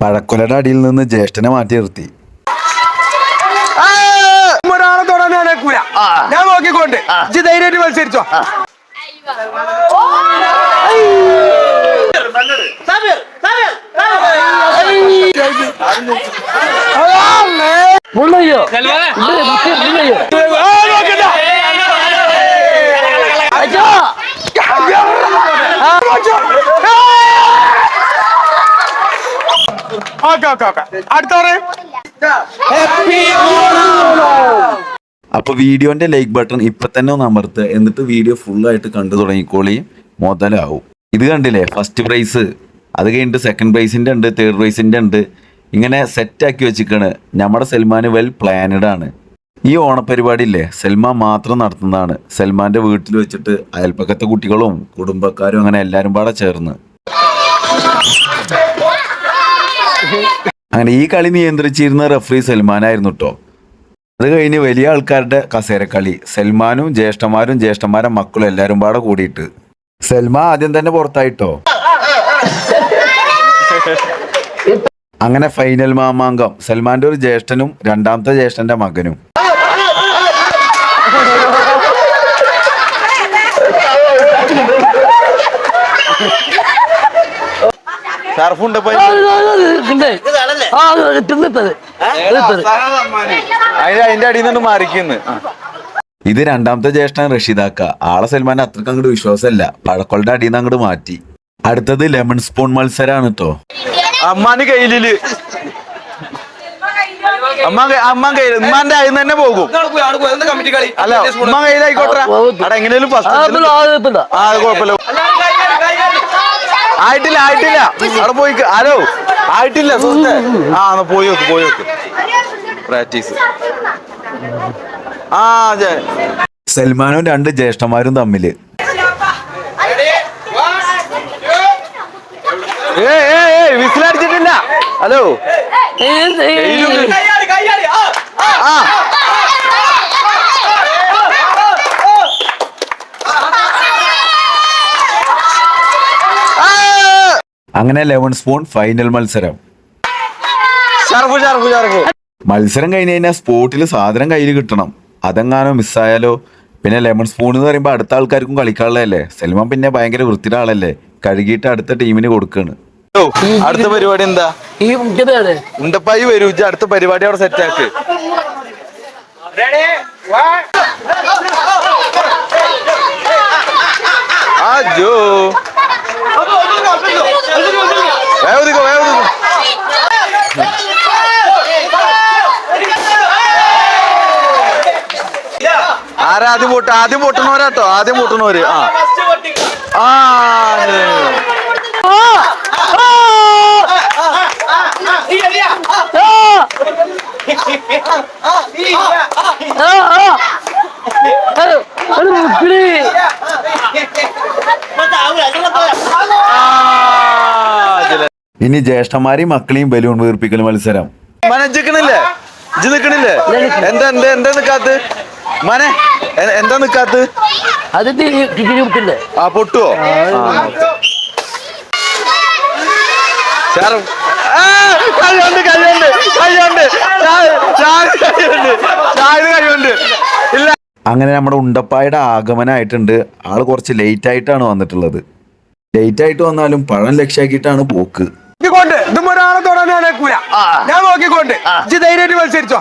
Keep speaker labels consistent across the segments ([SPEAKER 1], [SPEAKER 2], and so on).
[SPEAKER 1] പഴക്കൊലയുടെ അടിയിൽ നിന്ന് ജ്യേഷ്ഠനെ മാറ്റി നിർത്തി.
[SPEAKER 2] ഒരാളെ തൊടാൻ ഞാൻ അയക്കൂല ഞാൻ നോക്കിക്കൊണ്ട് ഇജ്ജ് ധൈര്യമായിട്ട് മത്സരിച്ചോ.
[SPEAKER 3] മുള്ളയ്യോ?
[SPEAKER 2] Okay okay okay. അടുത്ത പറയും.
[SPEAKER 1] അപ്പൊ വീഡിയോന്റെ ലൈക്ക് ബട്ടൺ ഇപ്പൊ തന്നെ ഒന്ന് അമർത്ത്. എന്നിട്ട് വീഡിയോ ഫുൾ ആയിട്ട് കണ്ടു തുടങ്ങിക്കോളി. മുതലാവും. ഇത് കണ്ടില്ലേ? ഫസ്റ്റ് പ്രൈസ് അത് കഴിഞ്ഞിട്ട് സെക്കൻഡ് പ്രൈസിന്റെ ഉണ്ട് തേർഡ് പ്രൈസിന്റെ ഉണ്ട്. ഇങ്ങനെ സെറ്റ് ആക്കി വെച്ചിക്കാണ് നമ്മുടെ സൽമാൻ വെൽ പ്ലാനഡ് ആണ്. ഈ ഓണപരിപാടി ഇല്ലേ സൽമാൻ മാത്രം നടത്തുന്നതാണ്. സൽമാന്റെ വീട്ടിൽ വെച്ചിട്ട് അയൽപ്പക്കത്തെ കുട്ടികളും കുടുംബക്കാരും അങ്ങനെ എല്ലാരും പാടെ ചേർന്ന്. അങ്ങനെ ഈ കളി നിയന്ത്രിച്ചിരുന്ന റഫറി സൽമാനായിരുന്നു കേട്ടോ അത് കഴിഞ്ഞ് വലിയ ആൾക്കാരുടെ കസേരക്കളി. സൽമാനും ജ്യേഷ്ഠന്മാരും ജ്യേഷ്ഠന്മാരെ മക്കളും എല്ലാരും പാടെ കൂടിയിട്ട്. സൽമാൻ ആദ്യം തന്നെ പുറത്തായിട്ടോ അങ്ങനെ ഫൈനൽ മാമാങ്കം. സൽമാന്റെ ഒരു ജ്യേഷ്ഠനും രണ്ടാമത്തെ ജ്യേഷ്ഠന്റെ മകനും. അതിന്റെ അടിയിൽ നിന്ന് മാറിക്കുന്നു. ഇത് രണ്ടാമത്തെ ജ്യേഷ്ഠൻ റഷീദാക്ക. ആളെ സൽമാൻ അത്രയ്ക്ക് അങ്ങോട്ട് വിശ്വാസമല്ല. പഴക്കളുടെ അടിയിൽ നിന്ന് അങ്ങോട്ട് മാറ്റി. അടുത്തത് ലെമൺ സ്പൂൺ മത്സരമാണ് കേട്ടോ
[SPEAKER 4] അമ്മാന്റെ കയ്യിലിൽ. അമ്മ അമ്മ കയ്യിൽ ഉമ്മാന്റെ കയ്യിൽ തന്നെ പോകും.
[SPEAKER 2] കമ്മിറ്റി കളി?
[SPEAKER 4] അല്ല ഉമ്മ കയ്യിലായിക്കോട്ടെ. അവിടെ എങ്ങനെയാലും ഫസ്റ്റ്
[SPEAKER 3] ആ
[SPEAKER 4] കുഴപ്പമില്ല. ആയിട്ടില്ല ആയിട്ടില്ല. അവിടെ പോയി ആരോ ഹലോ. ആയിട്ടില്ല സുഹൃത്തെ ആ എന്നാ പോയി നോക്ക് പോയി നോക്ക്. പ്രാക്ടീസ് ആ അതെ.
[SPEAKER 1] സൽമാനും രണ്ട് ജ്യേഷ്ഠന്മാരും തമ്മിൽ.
[SPEAKER 4] ഏ ഏ ഏ ഹലോ. ആ
[SPEAKER 1] അങ്ങനെ ലെമൺ സ്പൂൺ ഫൈനൽ മത്സരം. മത്സരം കഴിഞ്ഞ് കഴിഞ്ഞാൽ സ്പോട്ടിൽ സാധനം കയ്യിൽ കിട്ടണം. അതെങ്ങാനോ മിസ്സായാലോ പിന്നെ ലെമൺ സ്പൂൺ എന്ന് പറയുമ്പോൾ അടുത്ത ആൾക്കാർക്കും കളിക്കാനുള്ളതല്ലേ? സൽമാൻ പിന്നെ ഭയങ്കര വൃത്തിയുടെ ആളല്ലേ? കഴുകിയിട്ട് അടുത്ത ടീമിന് കൊടുക്കാണ്.
[SPEAKER 4] ഓ, അടുത്ത പരിപാടി എന്താ?
[SPEAKER 3] ഈ
[SPEAKER 4] ഉണ്ടപ്പായി വരൂ അടുത്ത പരിപാടി അവിടെ സെറ്റ് ആക്ക്. ആ ജോ വേഗം ഒതുക്കോ, വേഗം ഒതുക്കോ. ആരാ ആദ്യം പൊട്ട ആദ്യം പൊട്ടണവരാട്ടോ ആദ്യം പൊട്ടണവര് ആ. ആ അതെ.
[SPEAKER 3] ആ ആ ഒരു മുക്കിളി
[SPEAKER 4] ആ,
[SPEAKER 1] ഇനി ജ്യേഷ്ഠന്മാരെയും മക്കളെയും ബലൂൺ വീർപ്പിക്കൽ മത്സരം.
[SPEAKER 4] മനജിക്കണില്ലേ ഇജ് നിക്കണില്ലേ? എന്താ എന്താ എന്താ നിക്കാത്ത്? മനെ എന്താ നിക്കാത്ത്?
[SPEAKER 3] മുക്കില്ലേ
[SPEAKER 4] ആ പൊട്ടുവോ? സാറ് കഴിയുണ്ട് കഴിയുണ്ട് കഴിയുണ്ട് കഴിവുണ്ട് ചായ കഴിയുണ്ട് ചായ കഴിയുണ്ട് ഇല്ല.
[SPEAKER 1] അങ്ങനെ നമ്മുടെ ഉണ്ടപ്പായുടെ ആഗമനായിട്ടുണ്ട്. ആൾ കുറച്ച് ലേറ്റ് ആയിട്ടാണ് വന്നിട്ടുള്ളത്. ലേറ്റ് ആയിട്ട് വന്നാലും പഴം ലക്ഷ്യാക്കിയിട്ടാണ് പോക്ക്.
[SPEAKER 2] നോക്കിക്കൊണ്ട്. ഇതും ഒരാളെ തൊടാൻ ഞാൻ നോക്കിക്കൊണ്ട്. ധൈര്യമായിട്ട് മത്സരിച്ചോ.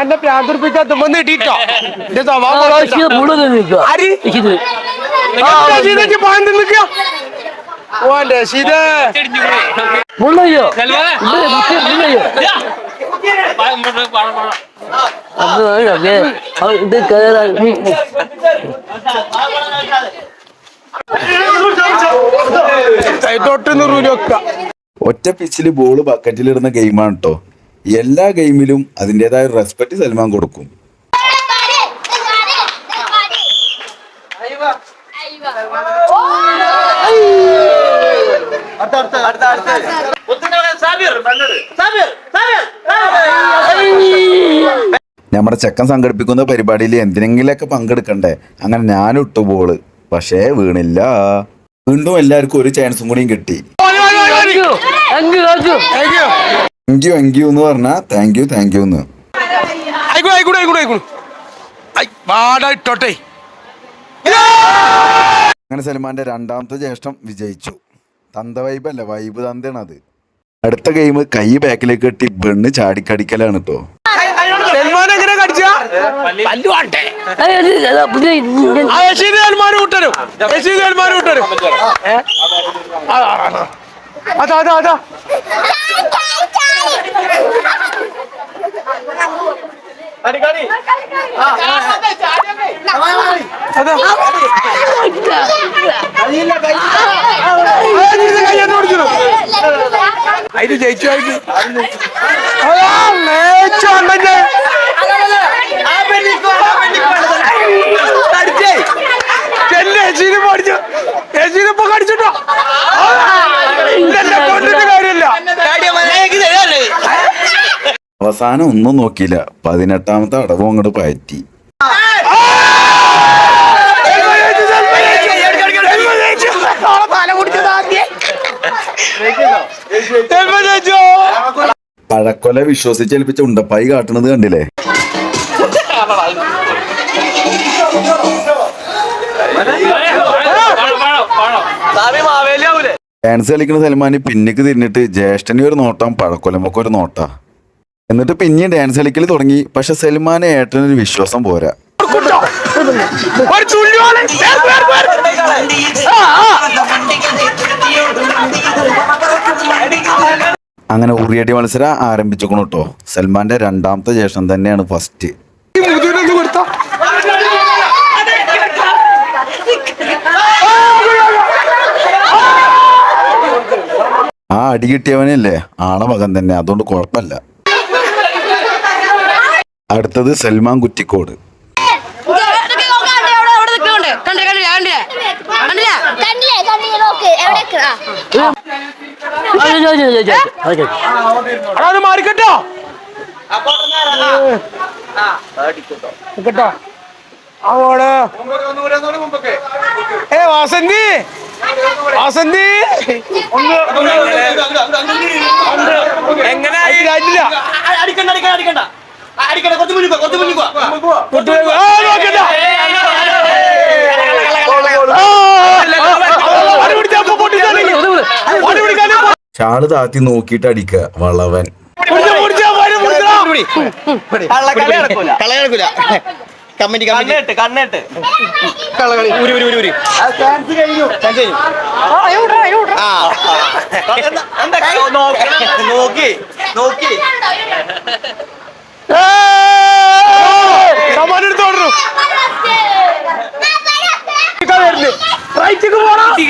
[SPEAKER 2] എന്റെ പ്രാന്തുറപ്പിച്ചാ തുമ്പന്ന് കിട്ടിട്ടോ എന്റെ സ്വഭാവം
[SPEAKER 3] നിൽക്കുക
[SPEAKER 2] ആര്?
[SPEAKER 3] ഇത്
[SPEAKER 2] നിങ്ങൾ രസീതയ്ക്ക് പാൻ തിന്നിക്ക ഓ രസീത്.
[SPEAKER 3] മുള്ളയ്യോ? മുള്ളയ്യോ? ഇത്. കേറാൻ.
[SPEAKER 2] തൊട്ട് നിറൂലൊക്കെ
[SPEAKER 1] ഒറ്റ പിച്ചിൽ ബോൾ ബക്കറ്റിലിടുന്ന ഗെയിമാണ് കേട്ടോ എല്ലാ ഗെയിമിലും അതിന്റെതായ റെസ്പെക്ട് സൽമാൻ കൊടുക്കും. നമ്മുടെ ചെക്കൻ സംഘടിപ്പിക്കുന്ന പരിപാടിയിൽ എന്തിനെങ്കിലൊക്കെ പങ്കെടുക്കണ്ടേ? അങ്ങനെ ഞാൻ ഇട്ടു ബോൾ പക്ഷേ വീണില്ല. വീണ്ടും എല്ലാവർക്കും ഒരു ചാൻസും കൂടിയും കിട്ടി.
[SPEAKER 3] താങ്ക് യു താങ്ക് യു
[SPEAKER 1] എന്ന് പറഞ്ഞാ താങ്ക് യു താങ്ക് യു എന്ന്.
[SPEAKER 2] ആയിക്കോട്ടെ ആയിക്കോട്ടെ ആയിക്കോട്ടെ ആയിക്കോട്ടെ ഐ വാട ഇട്ടോട്ടെ.
[SPEAKER 1] അങ്ങനെ സൽമാന്റെ രണ്ടാമത്തെ ജ്യേഷ്ഠം വിജയിച്ചു. തന്ത വൈബ് അല്ല വൈബ് തന്തയാണ് അത്. അടുത്ത ഗെയിം കൈ ബാക്കിലേക്ക് കെട്ടി ബെണ്ണ് ചാടിക്കടിക്കലാണ് കേട്ടോ
[SPEAKER 2] സൽമാൻ
[SPEAKER 3] അതാ.
[SPEAKER 2] അതാ അതാ. അതിന് ജയിച്ചു അണ്ണന്റെ ചെല്ല് യശീന് പഠിച്ചു യശീന് ഇപ്പൊ കടിച്ചിട്ടോ.
[SPEAKER 1] അവസാനം ഒന്നും നോക്കിയില്ല. പതിനെട്ടാമത്തെ അടവും അങ്ങോട്ട് പയറ്റി. പഴക്കൊല വിശ്വസിച്ചേൽപ്പിച്ച ഉണ്ടപ്പായി കാട്ടണത് കണ്ടില്ലേ? ഡാൻസ് കളിക്കുന്ന സൽമാന് പിന്നേക്ക് തിരിഞ്ഞിട്ട് ജ്യേഷ്ഠനെ ഒരു നോട്ടം പഴക്കൊലമൊക്കെ ഒരു നോട്ടാ. എന്നിട്ട് പിന്നെയും ഡാൻസ് കളിക്കൽ തുടങ്ങി. പക്ഷെ സൽമാനെ ഏട്ടനൊരു വിശ്വാസം പോരാ. അങ്ങനെ ഉറിയടി മത്സരം ആരംഭിച്ചു കേട്ടോ സൽമാന്റെ രണ്ടാമത്തെ ജ്യേഷ്ഠൻ തന്നെയാണ് ഫസ്റ്റ് ആ അടി കിട്ടിയവനല്ലേ? ആണ മകൻ തന്നെ. അതുകൊണ്ട് കുഴപ്പമില്ല. അടുത്തത് സൽമാൻ കുറ്റിക്കോട്.
[SPEAKER 2] മാറിക്കട്ടോ. കേട്ടോ ഏ വാസന്തി. വാസന്തി ഒന്ന് എങ്ങനെ അടിക്കണ്ട അടിക്കണ്ട അടിക്കണ്ട
[SPEAKER 1] ഷാൾ താത്തി നോക്കിയിട്ട് അടിക്ക വളവൻ.
[SPEAKER 4] Committee committee. കണ്ണിട്ട് നോക്കി. നോക്കി
[SPEAKER 2] ആ എടുത്ത് ഓടുന്നു. ഇതാ വരുന്നു. നോക്കി പോടാ. നോക്കി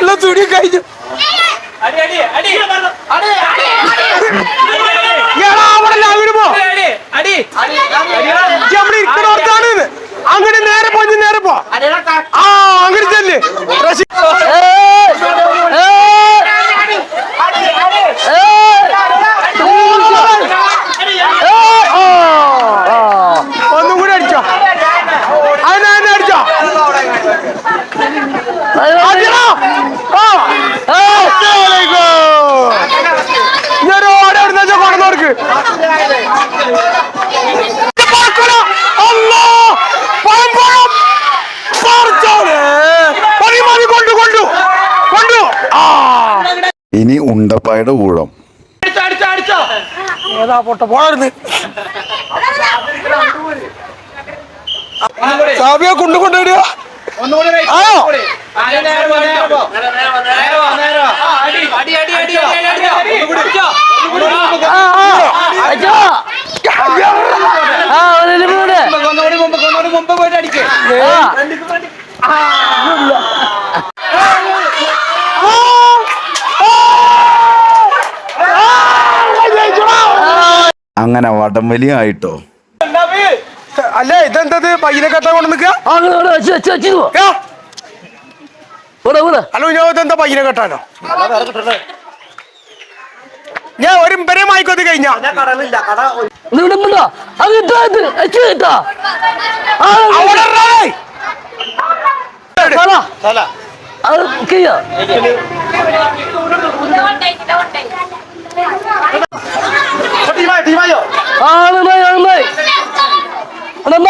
[SPEAKER 2] ഉള്ള അവിടെ കഴിഞ്ഞു. അവിടെ ലാവിന് അടി അടി. അവിടെ ഇരിക്കണോർത്താണ് ഇത്. അങ്ങോട്ട് നേരെ പോ ഇജ്ജ് നേരെ പോ ആ അങ്ങോട്ട് ചെല്ല് റഷീ-
[SPEAKER 3] ഏയ്, ഏയ്,
[SPEAKER 2] ഏയ്, ആ, ആ. ഒന്നും കൂടി അടിച്ചോ അതിനെ അതിനെ അടിച്ചോ അടിയടാ. ആ. അസ്സലാമലൈക്കും. ഇതൊരു ഓടെ എവിടുന്ന് വെച്ചാ കൊണ്ടുവന്നവർക്ക്. ഇത് പറക്കണ. അല്ലാ. പഴംപഴം. പറിച്ചോനെ. മതി, മതി, കൊണ്ടു കൊണ്ടു കൊണ്ടു ആ
[SPEAKER 1] ഇനി ഉണ്ടപ്പായുടെ ഊഴം.
[SPEAKER 2] ഏതാ
[SPEAKER 3] ആ, അച്ഛാ. ആ, ഒരു ഇത് കൂടെ. ആ.
[SPEAKER 1] അങ്ങനെ വടംവലി ആയിട്ടോ?
[SPEAKER 2] അല്ലേ ഇതെന്തത്? പയ്യനെ കെട്ടാൻ കൊണ്ട് നിൽക്കുക. അല്ലോ ഞാൻ ഇതെന്താ പയ്യനെ കെട്ടാനോ? ഞാൻ ഒരു ഇമ്പരെ കഴിഞ്ഞ? അവിടെ ഇറങ്ങാതെ.
[SPEAKER 3] അത് ചെയ്യാ ആളുമായി ആളുമായി അടമ്മ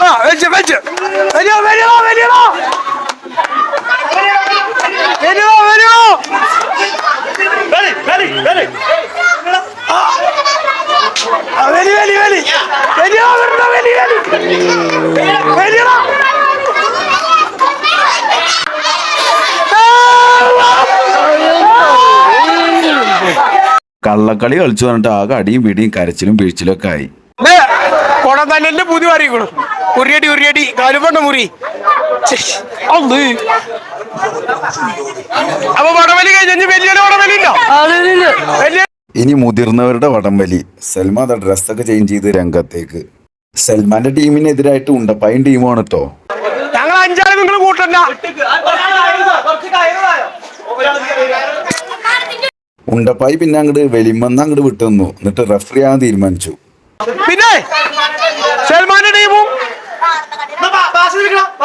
[SPEAKER 2] ആ വെച്ച് വെച്ച്. വരൂ വരൂ വരൂ. വരൂ വരൂ വരി. വരി വരി വരൂ. വരി വരി വരൂ
[SPEAKER 1] കള്ളക്കളി കളിച്ചു പറഞ്ഞിട്ട് ആകെ അടിയും പിടിയും കരച്ചിലും പിഴിച്ചിലും ഒക്കെ ആയി.
[SPEAKER 2] കൊട തന്നെ പുതിയ അറിയിക്കണു ഉരിയടി ഉരിയടി കാലുപണ്ട മുറി. അപ്പൊ വടവലി കഴിഞ്ഞ വലിയ വടവലി ഉണ്ടോ
[SPEAKER 1] ഇനി മുതിർന്നവരുടെ വടംവലി. സൽമാൻ അത് ഡ്രസ്സൊക്കെ ചേഞ്ച് ചെയ്ത് രംഗത്തേക്ക്. സൽമാന്റെ ടീമിനെതിരായിട്ട് ഉണ്ടപ്പായും ടീമാണ് കേട്ടോ
[SPEAKER 2] ഞങ്ങൾ അഞ്ചാറ് നിങ്ങൾ കൂട്ടണ്ട.
[SPEAKER 1] ഉണ്ടപ്പായി പിന്നെ അങ്ങോട്ട് വെളിമന്ന് അങ്ങോട്ട് വിട്ടു തന്നു എന്നിട്ട് റെഫറി ആകാൻ തീരുമാനിച്ചു
[SPEAKER 2] പിന്നെ സൽമാന്റെ ടീമും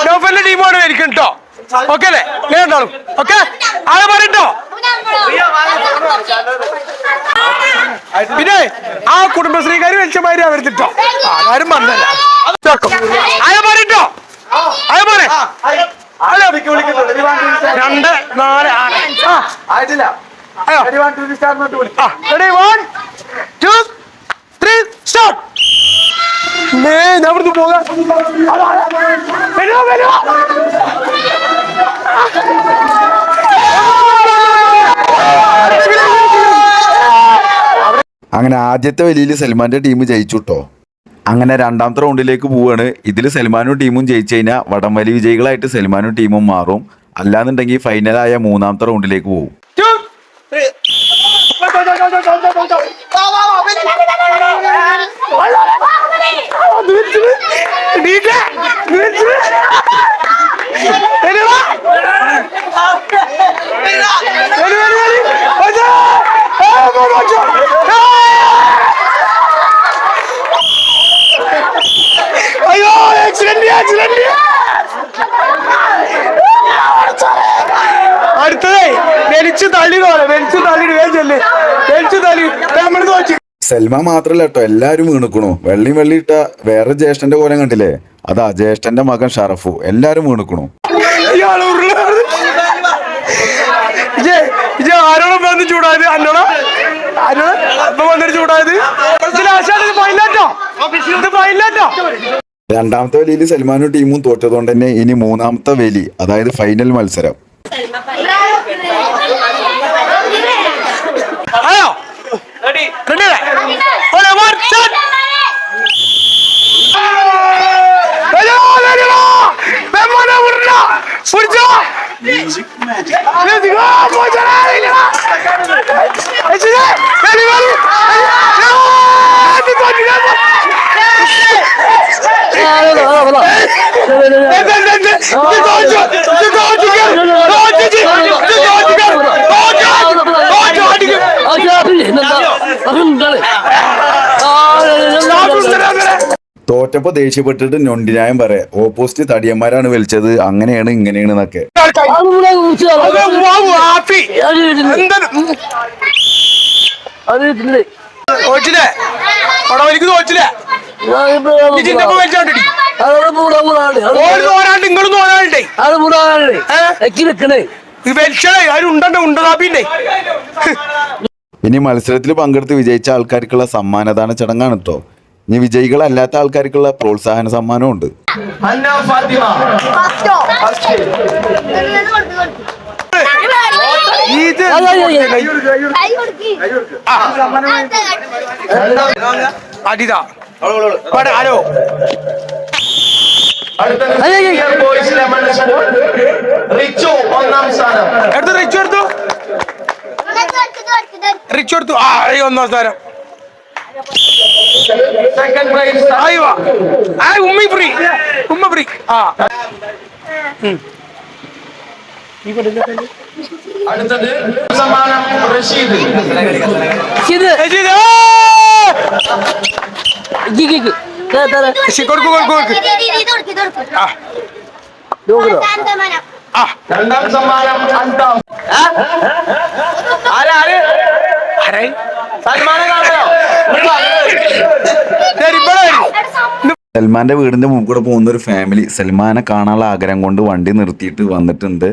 [SPEAKER 2] നൗഫലിന്റെ ടീമുമാണ് ഇരിക്കും കേട്ടോ ഓക്കെ അല്ലേ കേട്ടോ ഓക്കെ ആളെ പറയട്ടോ പിന്നെ ആ കുടുംബശ്രീകാര് വെച്ചമാര് അവരുത്തിട്ടോ ആരും വന്നല്ല അയ പറയട്ടോ അയ പറ രണ്ട് നാല് ആറ് ആ
[SPEAKER 4] ആയിട്ടില്ല.
[SPEAKER 2] ഞാൻ ഇവിടുന്ന് പോകാം. വരുവോ, വരുവോ?
[SPEAKER 1] അങ്ങനെ ആദ്യത്തെ വലിയിൽ സൽമാന്റെ ടീം ജയിച്ചു കേട്ടോ അങ്ങനെ രണ്ടാമത്തെ റൗണ്ടിലേക്ക് പോവാണ്. ഇതിൽ സൽമാനും ടീമും ജയിച്ചു കഴിഞ്ഞാൽ വടംവലി വിജയികളായിട്ട് സൽമാനും ടീമും മാറും. അല്ലാന്നുണ്ടെങ്കിൽ ഫൈനലായ മൂന്നാമത്തെ റൗണ്ടിലേക്ക് പോകും
[SPEAKER 2] Two, three. നീക്ക്, നീക്ക്. വരുവോ? വരൂ, വരൂ, വരൂ. വച്ചോ. ആ, പോ, വച്ചോ. ആ. അയ്യോ ആക്സിഡന്റ് ആക്സിഡന്റ് അടുത്തതേ വലിച്ചു വലിച്ചു നമ്മൾ തോച്ചു
[SPEAKER 1] സൽമാൻ മാത്രല്ല കേട്ടോ എല്ലാരും വീണുക്കണു. വെള്ളി വെള്ളി ഇട്ട വേറെ ജ്യേഷ്ഠന്റെ കോലം കണ്ടില്ലേ? അതാ ജ്യേഷ്ഠന്റെ മകൻ ഷറഫു. എല്ലാരും വീണുക്കണു.
[SPEAKER 2] ആരോടും വന്ന് ചൂടായത്? അന്നോടാ? ആരോട് ഇപ്പൊ വന്നിട്ട് ചൂടായത്? ഇതിൽ ആശാണ് ഇത് ഫൈനലാട്ടോ
[SPEAKER 1] രണ്ടാമത്തെ വലിയിൽ സൽമാനും ടീമും തോറ്റതുകൊണ്ട് തന്നെ ഇനി മൂന്നാമത്തെ വേലി അതായത് ഫൈനൽ മത്സരം.
[SPEAKER 2] Dodge! Dodge! Dodge!
[SPEAKER 1] തോറ്റപ്പോ ദേഷ്യപ്പെട്ടിട്ട് ഞൊണ്ടിനായം പറയാ. ഓപ്പോസിറ്റ് തടിയന്മാരാണ് വലിച്ചത് അങ്ങനെയാണ് ഇങ്ങനെയാണ് എന്നൊക്കെ ഇനി മത്സരത്തിൽ പങ്കെടുത്ത് വിജയിച്ച ആൾക്കാർക്കുള്ള സമ്മാനദാന ചടങ്ങാണ് കേട്ടോ ഇനി വിജയികളല്ലാത്ത ആൾക്കാർക്കുള്ള പ്രോത്സാഹന സമ്മാനവും ഉണ്ട്
[SPEAKER 2] അടിതാ ഹലോ.
[SPEAKER 4] റിച്ചു ഒന്നാം സ്ഥാനം.
[SPEAKER 2] എടുത്തു റിച്ചു എടുത്തു. റിച്ചു എടുത്തു. ആ ഒന്നാം സ്ഥാനം.
[SPEAKER 4] സെക്കൻഡ് പ്രൈസ്
[SPEAKER 2] അയ്യോ ആ ഉമ്മി ഫ്രീ ഉമ്മ ഫ്രീ ആ.
[SPEAKER 4] അടുത്തത് സമ്മാനം റഷീദ്.
[SPEAKER 3] ഇത്
[SPEAKER 2] റഷീദ്, കൊടുക്ക് കൊടുക്ക് കൊടുക്ക്. ആ.
[SPEAKER 4] രണ്ടാം സമ്മാനം ആരാ ആര്?
[SPEAKER 1] സൽമാന്റെ വീടിന്റെ മുമ്പ് കൂടെ പോകുന്ന ഒരു ഫാമിലി സൽമാനെ കാണാനുള്ള ആഗ്രഹം കൊണ്ട് വണ്ടി നിർത്തിയിട്ട് വന്നിട്ടുണ്ട്.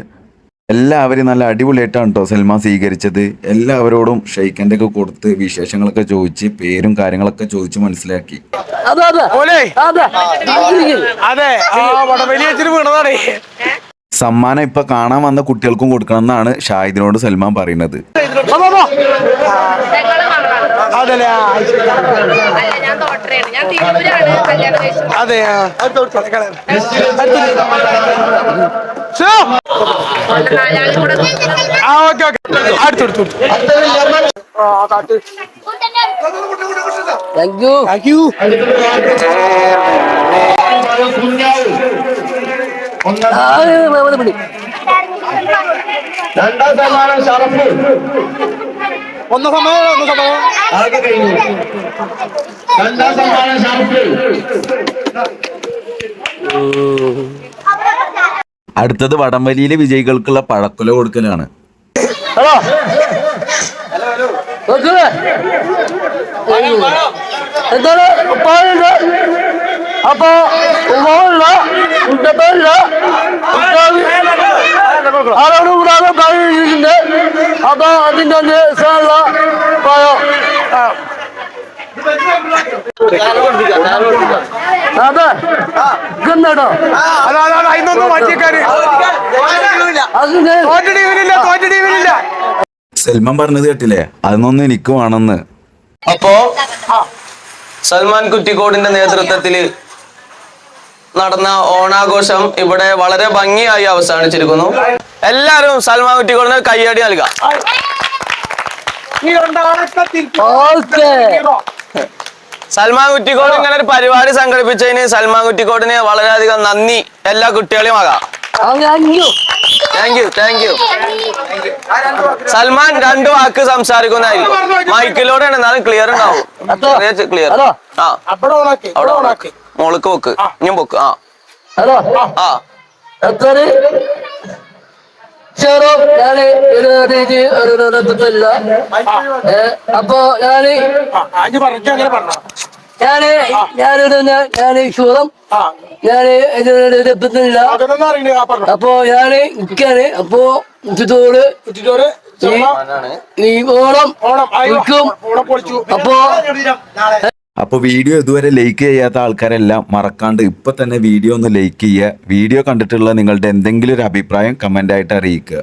[SPEAKER 1] എല്ലാവരും നല്ല അടിപൊളിയായിട്ടാണ് കേട്ടോ സൽമാൻ സ്വീകരിച്ചത്. എല്ലാവരോടും ഷെയ്ഖന്റെ ഒക്കെ കൊടുത്ത് വിശേഷങ്ങളൊക്കെ ചോദിച്ച് പേരും കാര്യങ്ങളൊക്കെ ചോദിച്ച് മനസ്സിലാക്കി.
[SPEAKER 3] അതെ അതെ
[SPEAKER 2] ഓലേ.
[SPEAKER 3] അതാ
[SPEAKER 2] അതെ ആ വീണതാണേ.
[SPEAKER 1] സമ്മാനം ഇപ്പൊ കാണാൻ വന്ന കുട്ടികൾക്കും കൊടുക്കണം എന്നാണ് ഷാഹിദിനോട് സൽമാൻ പറയുന്നത്.
[SPEAKER 2] അതെ
[SPEAKER 3] താങ്ക് യു
[SPEAKER 2] താങ്ക് യു
[SPEAKER 4] രണ്ടാം സമ്മാനം ഷറഫ്.
[SPEAKER 2] ഒന്ന് സമയം ഒന്ന് സമയം
[SPEAKER 4] ആകെ കഴിഞ്ഞു? രണ്ടാം സമ്മാനം ഷറഫ്.
[SPEAKER 1] അടുത്തത് വടംവലിയിലെ വിജയികൾക്കുള്ള പഴക്കുല കൊടുക്കലാണ്.
[SPEAKER 3] ഹലോ. എന്താണ്? അപ്പൊ ഉമ്മില്ല ഉണ്ടപ്പല്ല ആരോടും കൂടാതെ പറഞ്ഞിട്ടുണ്ട് അപ്പൊ അതിന്റെ തന്നെ സാറുള്ള അതെ. ഇതെന്താടോ?
[SPEAKER 1] സൽമാൻ പറഞ്ഞത് കേട്ടില്ലേ? അതൊന്നും എനിക്ക് വേണമെന്ന്
[SPEAKER 4] അപ്പോ സൽമാൻ കുറ്റിക്കോടിന്റെ നേതൃത്വത്തിൽ നടന്ന ഓണാഘോഷം ഇവിടെ വളരെ ഭംഗിയായി അവസാനിച്ചിരിക്കുന്നു. എല്ലാരും സൽമാ കുറ്റിക്കോടിന് കയ്യടി നൽകാം. സൽമാൻ കുറ്റിക്കോട് ഇങ്ങനെ ഒരു പരിപാടി സംഘടിപ്പിച്ചതിന് സൽമാൻ കുറ്റിക്കോടിന് വളരെയധികം നന്ദി. എല്ലാ കുട്ടികളെയും ആകാം. Thank you thank you Salman രണ്ടു വാക്ക് സംസാരിക്കുന്നതായിരിക്കും. മൈക്കിലൂടെയാണ് എന്നാലും ക്ലിയർ ഉണ്ടാവും. Clear
[SPEAKER 3] hello.
[SPEAKER 4] ആ.
[SPEAKER 2] അവിടെ
[SPEAKER 4] മോൾക്ക് പോക്ക് ഞാൻ പോക്ക് ആ.
[SPEAKER 3] ഹലോ.
[SPEAKER 4] ആ.
[SPEAKER 3] എത്ര? ചെറു. ഞാൻ ഒരു രീതി ഒരു നടത്തില്ല അപ്പൊ
[SPEAKER 2] ഞാൻ
[SPEAKER 3] ഞാൻ ഞാനൊരു ഞാൻ ശൂതം
[SPEAKER 2] ഞാൻ പറഞ്ഞു.
[SPEAKER 3] അപ്പൊ ഞാൻ നിക്കാണ് അപ്പൊ
[SPEAKER 2] ചുറ്റോട്
[SPEAKER 3] ഈ ഓണം
[SPEAKER 2] ഓണം
[SPEAKER 3] അപ്പൊ
[SPEAKER 1] അപ്പോൾ വീഡിയോ ഇതുവരെ ലൈക്ക് ചെയ്യാത്ത ആൾക്കാരെല്ലാം മറക്കാണ്ട് ഇപ്പം തന്നെ വീഡിയോ ഒന്ന് ലൈക്ക് ചെയ്യുക. വീഡിയോ കണ്ടിട്ടുള്ള നിങ്ങളുടെ എന്തെങ്കിലും ഒരു അഭിപ്രായം കമന്റായിട്ട് അറിയിക്കുക.